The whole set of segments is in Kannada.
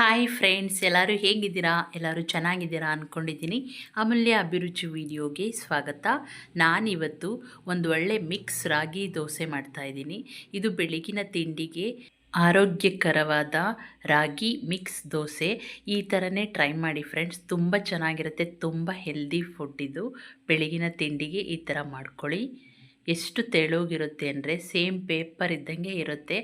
ಹಾಯ್ ಫ್ರೆಂಡ್ಸ್ ಎಲ್ಲರೂ ಹೇಗಿದ್ದೀರಾ? ಎಲ್ಲರೂ ಚೆನ್ನಾಗಿದ್ದೀರಾ ಅಂದ್ಕೊಂಡಿದ್ದೀನಿ ಅಮೂಲ್ಯ ಅಭಿರುಚಿ ವಿಡಿಯೋಗೆ ಸ್ವಾಗತ. ನಾನಿವತ್ತು ಒಂದು ಒಳ್ಳೆ ಮಿಕ್ಸ್ ರಾಗಿ ದೋಸೆ ಮಾಡ್ತಾಯಿದ್ದೀನಿ ಇದು ಬೆಳಗಿನ ತಿಂಡಿಗೆ ಆರೋಗ್ಯಕರವಾದ ರಾಗಿ ಮಿಕ್ಸ್ ದೋಸೆ. ಈ ಥರನೇ ಟ್ರೈ ಮಾಡಿ ಫ್ರೆಂಡ್ಸ್ ತುಂಬ ಚೆನ್ನಾಗಿರುತ್ತೆ, ತುಂಬ ಹೆಲ್ದಿ ಫುಡ್ ಇದು. ಬೆಳಗಿನ ತಿಂಡಿಗೆ ಈ ಥರ ಮಾಡ್ಕೊಳ್ಳಿ. ಎಷ್ಟು ತೆಳುಗಿರುತ್ತೆ ಅಂದರೆ ಸೇಮ್ ಪೇಪರ್ ಇದ್ದಂಗೆ ಇರುತ್ತೆ,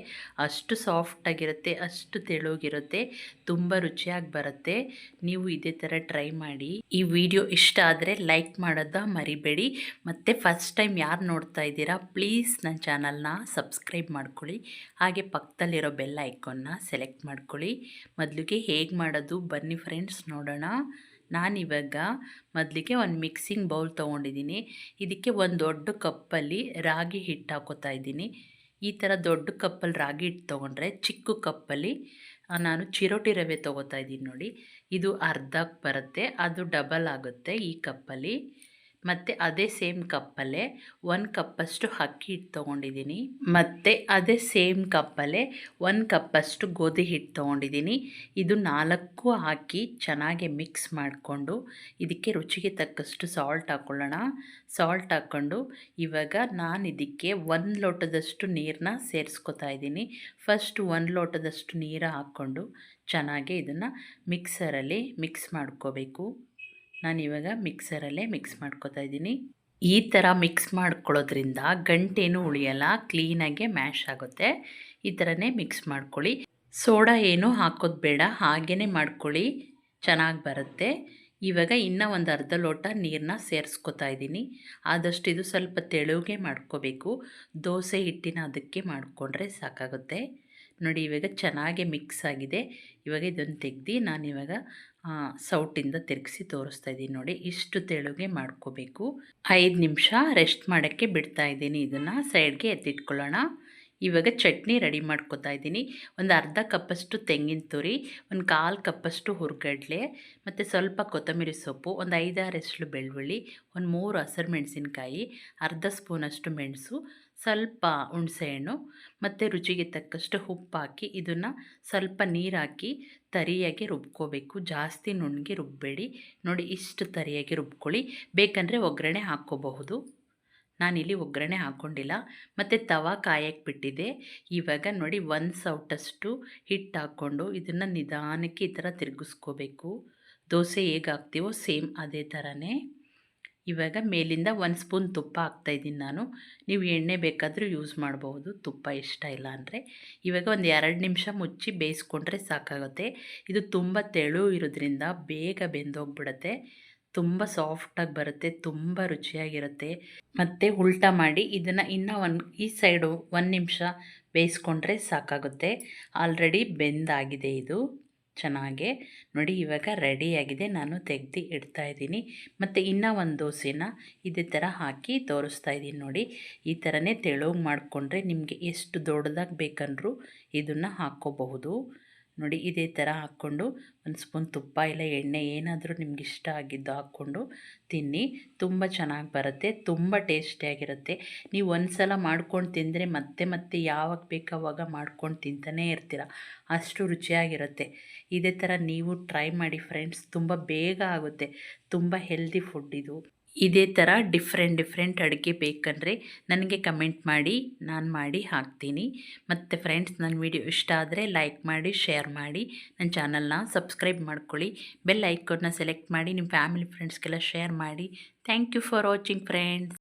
ಅಷ್ಟು ಸಾಫ್ಟಾಗಿರುತ್ತೆ ಅಷ್ಟು ತೆಳುಗಿರುತ್ತೆ, ತುಂಬ ರುಚಿಯಾಗಿ ಬರುತ್ತೆ. ನೀವು ಇದೇ ಥರ ಟ್ರೈ ಮಾಡಿ. ಈ ವಿಡಿಯೋ ಇಷ್ಟ ಆದರೆ ಲೈಕ್ ಮಾಡೋದ ಮರಿಬೇಡಿ. ಮತ್ತು ಫಸ್ಟ್ ಟೈಮ್ ಯಾರು ನೋಡ್ತಾ ಇದ್ದೀರಾ ಪ್ಲೀಸ್ ನನ್ನ ಚಾನಲ್ನ ಸಬ್ಸ್ಕ್ರೈಬ್ ಮಾಡ್ಕೊಳ್ಳಿ. ಹಾಗೆ ಪಕ್ಕದಲ್ಲಿರೋ ಬೆಲ್ ಐಕಾನ್ನ ಸೆಲೆಕ್ಟ್ ಮಾಡ್ಕೊಳ್ಳಿ. ಮೊದಲಿಗೆ ಹೇಗೆ ಮಾಡೋದು, ಬನ್ನಿ ಫ್ರೆಂಡ್ಸ್ ನೋಡೋಣ. ನಾನಿವಾಗ ಮೊದಲಿಗೆ ಒಂದು ಮಿಕ್ಸಿಂಗ್ ಬೌಲ್ ತೊಗೊಂಡಿದ್ದೀನಿ ಇದಕ್ಕೆ ಒಂದು ದೊಡ್ಡ ಕಪ್ಪಲ್ಲಿ ರಾಗಿ ಹಿಟ್ಟು ಹಾಕೋತಾ ಇದ್ದೀನಿ. ಈ ಥರ ದೊಡ್ಡ ಕಪ್ಪಲ್ಲಿ ರಾಗಿ ಹಿಟ್ಟು ತೊಗೊಂಡ್ರೆ ಚಿಕ್ಕ ಕಪ್ಪಲ್ಲಿ ನಾನು ಚಿರೋಟಿ ರವೆ ತೊಗೋತಾ ಇದ್ದೀನಿ ನೋಡಿ. ಇದು ಅರ್ಧಕ್ಕೆ ಬರುತ್ತೆ, ಅದು ಡಬಲ್ ಆಗುತ್ತೆ ಈ ಕಪ್ಪಲ್ಲಿ. ಮತ್ತು ಅದೇ ಸೇಮ್ ಕಪ್ಪಲ್ಲೇ ಒಂದು ಕಪ್ಪಷ್ಟು ಅಕ್ಕಿ ಹಿಟ್ಟು ತೊಗೊಂಡಿದ್ದೀನಿ. ಮತ್ತು ಅದೇ ಸೇಮ್ ಕಪ್ಪಲ್ಲೇ ಒಂದು ಕಪ್ಪಷ್ಟು ಗೋಧಿ ಹಿಟ್ಟು ತೊಗೊಂಡಿದ್ದೀನಿ. ಇದು ನಾಲ್ಕು ಹಾಕಿ ಚೆನ್ನಾಗಿ ಮಿಕ್ಸ್ ಮಾಡಿಕೊಂಡು ಇದಕ್ಕೆ ರುಚಿಗೆ ತಕ್ಕಷ್ಟು ಸಾಲ್ಟ್ ಹಾಕ್ಕೊಳ್ಳೋಣ ಸಾಲ್ಟ್ ಹಾಕ್ಕೊಂಡು ಇವಾಗ ನಾನು ಇದಕ್ಕೆ ಒಂದು ಲೋಟದಷ್ಟು ನೀರನ್ನ ಸೇರಿಸ್ಕೊತಾ ಇದ್ದೀನಿ. ಫಸ್ಟ್ ಒಂದು ಲೋಟದಷ್ಟು ನೀರು ಹಾಕ್ಕೊಂಡು ಚೆನ್ನಾಗಿ ಇದನ್ನು ಮಿಕ್ಸರಲ್ಲಿ ಮಿಕ್ಸ್ ಮಾಡ್ಕೋಬೇಕು. ನಾನು ಇವಾಗ ಮಿಕ್ಸರಲ್ಲೇ ಮಿಕ್ಸ್ ಮಾಡ್ಕೊತಾ ಇದ್ದೀನಿ. ಈ ಥರ ಮಿಕ್ಸ್ ಮಾಡ್ಕೊಳ್ಳೋದ್ರಿಂದ ಗಂಟೇನು ಉಳಿಯಲ್ಲ, ಕ್ಲೀನಾಗೆ ಮ್ಯಾಶ್ ಆಗುತ್ತೆ. ಈ ಥರನೇ ಮಿಕ್ಸ್ ಮಾಡ್ಕೊಳ್ಳಿ. ಸೋಡಾ ಏನು ಹಾಕೋದು ಬೇಡ ಹಾಗೇ ಮಾಡ್ಕೊಳ್ಳಿ. ಚೆನ್ನಾಗಿ ಬರುತ್ತೆ. ಇವಾಗ ಇನ್ನೂ ಒಂದು ಅರ್ಧ ಲೋಟ ನೀರನ್ನ ಸೇರಿಸ್ಕೊತಾ ಇದ್ದೀನಿ. ಆದಷ್ಟು ಇದು ಸ್ವಲ್ಪ ತೆಳುಗೆ ಮಾಡ್ಕೋಬೇಕು. ದೋಸೆ ಹಿಟ್ಟಿನ ಅದಕ್ಕೆ ಮಾಡಿಕೊಂಡ್ರೆ ಸಾಕಾಗುತ್ತೆ. ನೋಡಿ, ಇವಾಗ ಚೆನ್ನಾಗಿ ಮಿಕ್ಸ್ ಆಗಿದೆ. ಇವಾಗ ಇದನ್ನು ತೆಗ್ದು ನಾನಿವಾಗ ಸೌಟಿಂದ ತಿರುಗಿಸಿ ತೋರಿಸ್ತಾ ಇದ್ದೀನಿ ನೋಡಿ. ಇಷ್ಟು ತೆಳುಗೆ ಮಾಡ್ಕೋಬೇಕು. ಐದು ನಿಮಿಷ ರೆಸ್ಟ್ ಮಾಡೋಕ್ಕೆ ಬಿಡ್ತಾ ಇದ್ದೀನಿ ಇದನ್ನು. ಸೈಡ್ಗೆ ಎತ್ತಿಟ್ಕೊಳ್ಳೋಣ. ಇವಾಗ ಚಟ್ನಿ ರೆಡಿ ಮಾಡ್ಕೋತಾ ಇದ್ದೀನಿ. ಒಂದು ಅರ್ಧ ಕಪ್ಪಷ್ಟು ತೆಂಗಿನ ತುರಿ, ಒಂದು ಕಾಲು ಕಪ್ಪಷ್ಟು ಹುರ್ಗಡ್ಲೆ, ಮತ್ತು ಸ್ವಲ್ಪ ಕೊತ್ತಂಬರಿ ಸೊಪ್ಪು, ಒಂದು ಐದಾರು ಎಸಳು ಬೆಳ್ಳುಳ್ಳಿ, ಒಂದು ಮೂರು ಹಸಿರು ಮೆಣಸಿನ್ಕಾಯಿ, ಅರ್ಧ ಸ್ಪೂನಷ್ಟು ಮೆಣಸು ಸ್ವಲ್ಪ ಹುಣಸೆಹಣ್ಣು ಮತ್ತು ರುಚಿಗೆ ತಕ್ಕಷ್ಟು ಉಪ್ಪು ಹಾಕಿ ಇದನ್ನು ಸ್ವಲ್ಪ ನೀರು ಹಾಕಿ ತರಿಯಾಗಿ ರುಬ್ಕೋಬೇಕು. ಜಾಸ್ತಿ ನುಣ್ಣಗೆ ರುಬ್ಬಬೇಡಿ ನೋಡಿ ಇಷ್ಟು ತರಿಯಾಗಿ ರುಬ್ಕೊಳ್ಳಿ. ಬೇಕಂದರೆ ಒಗ್ಗರಣೆ ಹಾಕ್ಕೋಬಹುದು. ನಾನಿಲ್ಲಿ ಒಗ್ಗರಣೆ ಹಾಕ್ಕೊಂಡಿಲ್ಲ ಮತ್ತು ತವ ಕಾಯಕ್ಕೆ ಬಿಟ್ಟಿದೆ. ಇವಾಗ ನೋಡಿ ಒಂದು ಸೌಟಷ್ಟು ಹಿಟ್ಟು ಹಾಕ್ಕೊಂಡು ಇದನ್ನು ನಿಧಾನಕ್ಕೆ ಈ ಥರ ತಿರುಗಿಸ್ಕೋಬೇಕು. ದೋಸೆ ಹೇಗೆ ಸೇಮ್ ಅದೇ ಥರನೇ ಇವಾಗ ಮೇಲಿಂದ ಒಂದು ಸ್ಪೂನ್ ತುಪ್ಪ ಹಾಕ್ತಾಯಿದ್ದೀನಿ ನಾನು. ನೀವು ಎಣ್ಣೆ ಬೇಕಾದರೂ ಯೂಸ್ ಮಾಡ್ಬೋದು ತುಪ್ಪ ಇಷ್ಟ ಇಲ್ಲ ಅಂದರೆ. ಇವಾಗ ಒಂದು ಎರಡು ನಿಮಿಷ ಮುಚ್ಚಿ ಬೇಯಿಸ್ಕೊಂಡ್ರೆ ಸಾಕಾಗುತ್ತೆ. ಇದು ತುಂಬ ತೆಳು ಇರೋದ್ರಿಂದ ಬೇಗ ಬೆಂದೋಗ್ಬಿಡುತ್ತೆ. ತುಂಬ ಸಾಫ್ಟಾಗಿ ಬರುತ್ತೆ, ತುಂಬ ರುಚಿಯಾಗಿರುತ್ತೆ. ಮತ್ತು ಉಲ್ಟಾ ಮಾಡಿ ಇದನ್ನು ಇನ್ನೂ ಒಂದು, ಈ ಸೈಡು ಒಂದು ನಿಮಿಷ ಬೇಯಿಸ್ಕೊಂಡ್ರೆ ಸಾಕಾಗುತ್ತೆ. ಆಲ್ರೆಡಿ ಬೆಂದಾಗಿದೆ ಇದು. ಚೆನ್ನಾಗೆ. ನೋಡಿ, ಇವಾಗ ರೆಡಿಯಾಗಿದೆ ನಾನು ತೆಗ್ದು ಇಡ್ತಾ ಇದ್ದೀನಿ. ಮತ್ತು ಇನ್ನೂ ಒಂದು ದೋಸೆನ ಇದೇ ಥರ ಹಾಕಿ ತೋರಿಸ್ತಾ ಇದ್ದೀನಿ ನೋಡಿ. ಈ ಥರನೇ ತೆಳುವು ಮಾಡಿಕೊಂಡ್ರೆ ನಿಮಗೆ ಎಷ್ಟು ದೊಡ್ಡದಾಗಿ ಬೇಕಂದ್ರೂ ಇದನ್ನು ಹಾಕ್ಕೋಬಹುದು. ನೋಡಿ ಇದೇ ಥರ ಹಾಕ್ಕೊಂಡು ಒಂದು ಸ್ಪೂನ್ ತುಪ್ಪ ಇಲ್ಲ ಎಣ್ಣೆ ಏನಾದರೂ ನಿಮ್ಗೆ ಇಷ್ಟ ಆಗಿದ್ದು ಹಾಕ್ಕೊಂಡು ತಿನ್ನಿ. ತುಂಬ ಚೆನ್ನಾಗಿ ಬರುತ್ತೆ, ತುಂಬ ಟೇಸ್ಟಿಯಾಗಿರುತ್ತೆ ನೀವು ಒಂದು ಸಲ ಮಾಡ್ಕೊಂಡು ತಿಂದರೆ ಮತ್ತೆ ಮತ್ತೆ ಯಾವಾಗ ಬೇಕು ಅವಾಗ ಮಾಡ್ಕೊಂಡು ತಿಂತಾನೇ ಇರ್ತೀರ. ಅಷ್ಟು ರುಚಿಯಾಗಿರುತ್ತೆ. ಇದೇ ಥರ ನೀವು ಟ್ರೈ ಮಾಡಿ ಫ್ರೆಂಡ್ಸ್, ತುಂಬ ಬೇಗ ಆಗುತ್ತೆ. ತುಂಬ ಹೆಲ್ದಿ ಫುಡ್ ಇದು. ಇದೇ ಥರ ಡಿಫ್ರೆಂಟ್ ಡಿಫ್ರೆಂಟ್ ಅಡುಗೆ ಬೇಕಂದರೆ ನನಗೆ ಕಮೆಂಟ್ ಮಾಡಿ, ನಾನು ಮಾಡಿ ಹಾಕ್ತೀನಿ. ಮತ್ತು ಫ್ರೆಂಡ್ಸ್ ನನ್ನ ವಿಡಿಯೋ ಇಷ್ಟ ಆದರೆ ಲೈಕ್ ಮಾಡಿ ಶೇರ್ ಮಾಡಿ. ನನ್ನ ಚಾನಲ್ನ ಸಬ್ಸ್ಕ್ರೈಬ್ ಮಾಡ್ಕೊಳ್ಳಿ. ಬೆಲ್ ಐಕೋನ್ನ ಸೆಲೆಕ್ಟ್ ಮಾಡಿ ನಿಮ್ಮ ಫ್ಯಾಮಿಲಿ ಫ್ರೆಂಡ್ಸ್ಗೆಲ್ಲ ಶೇರ್ ಮಾಡಿ. Thank you for watching friends